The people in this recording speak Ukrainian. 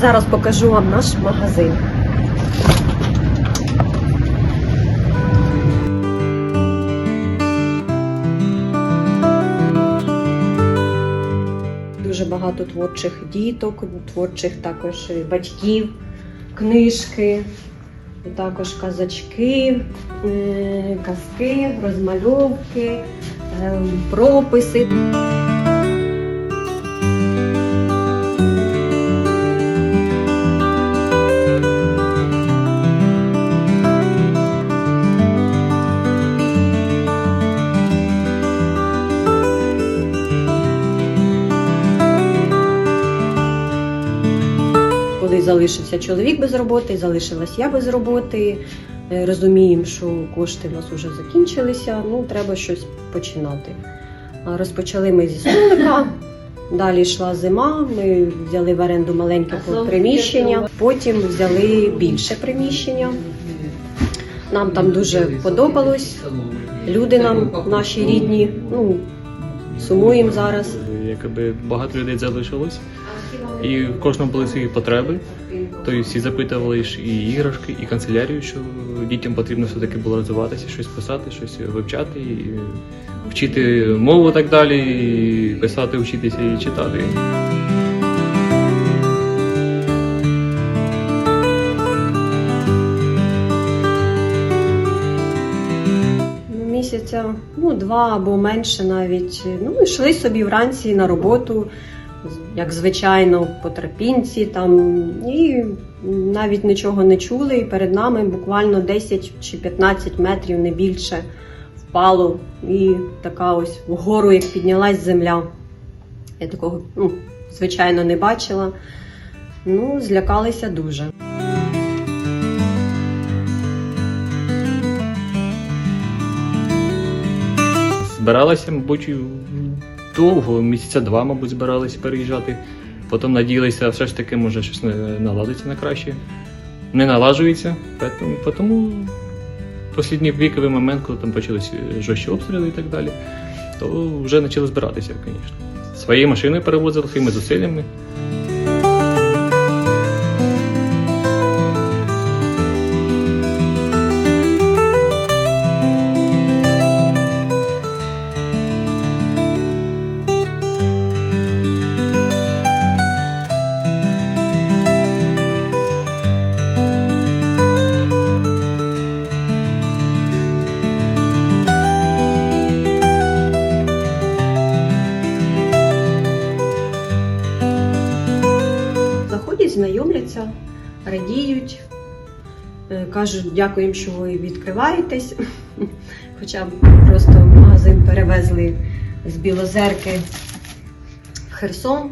Зараз покажу вам наш магазин. Дуже багато творчих діток, творчих також батьків, книжки, також казачки, е, казки, розмальовки, е, прописи. Коли залишився чоловік без роботи, залишилась я без роботи. Е, Розуміємо, що кошти в нас вже закінчилися, ну треба щось починати. Розпочали ми зі столика. Далі йшла зима, ми взяли в оренду маленьке приміщення, потім взяли більше приміщення. Нам там дуже подобалось. Люди нам, наші рідні, ну, сумуємо зараз. Якби багато людей залишилось, і в кожному були свої потреби. Тобто всі запитували і іграшки, і канцелярію, що дітям потрібно все-таки було розвиватися, щось писати, щось вивчати, і вчити мову так далі, і писати, вчитися і читати. місяця, ну два або менше навіть. Ну, йшли собі вранці на роботу, як звичайно, по тропінці там, і навіть нічого не чули. І перед нами буквально 10 чи 15 метрів, не більше, впало. І така ось вгору, як піднялась земля. Я такого, ну, звичайно, не бачила. Ну, злякалися дуже. Збиралися, мабуть, довго, місяця два, мабуть, збиралися переїжджати. Потім надіялися, все ж таки, може, щось наладиться на краще. Не налажується, тому, останній віковий момент, коли там почалися жорсткі обстріли і так далі, то вже почали збиратися, звісно. Своєю машиною перевозили, своїми зусиллями. Знайомляться, радіють, е, кажуть, дякуємо, що ви відкриваєтесь. Хоча просто магазин перевезли з Білозерки в Херсон.